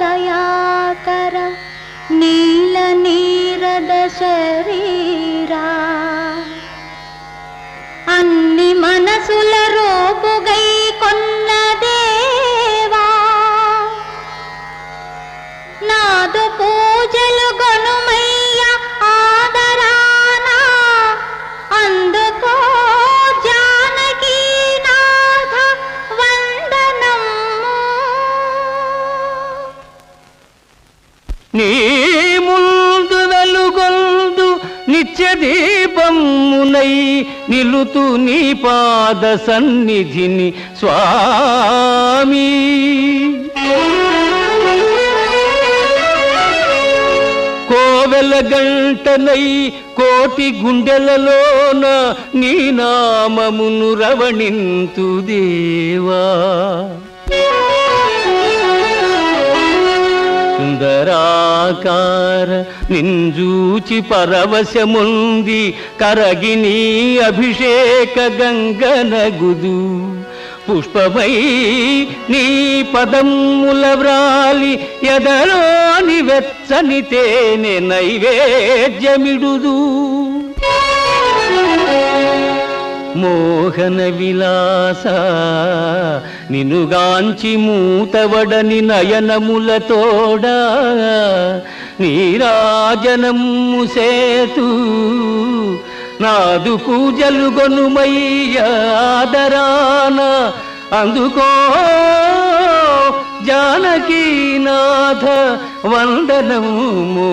దయాకర నీల నీరద శరీరా. అన్ని మనసుల రోపుగై కొన్న దేవా. నాదు పూజలు నీ ముందు వెలుగొందు నిత్య దీపమునై నిలుతు నీ పాద సన్నిధిని స్వామి. కోవెల గంటనై కోటి గుండెలలోన నీ నామమును రవణింతు దేవా సుందరాకార నింజూచి పరవశముంది కరగిని అభిషేక గంగనగుదు. పుష్పమై నీ పదముల వ్రాలి ఎదలోని వెచ్చని తేనె నైవేద్యమిడుదు. మోహన విలాస నినుగాంచి మూతవడని నయనములతోడా నీరాజనము సేతు నాదు పూజలు గొనుమయ్యాదరాన అందుకో జానకీనాథ వందనము.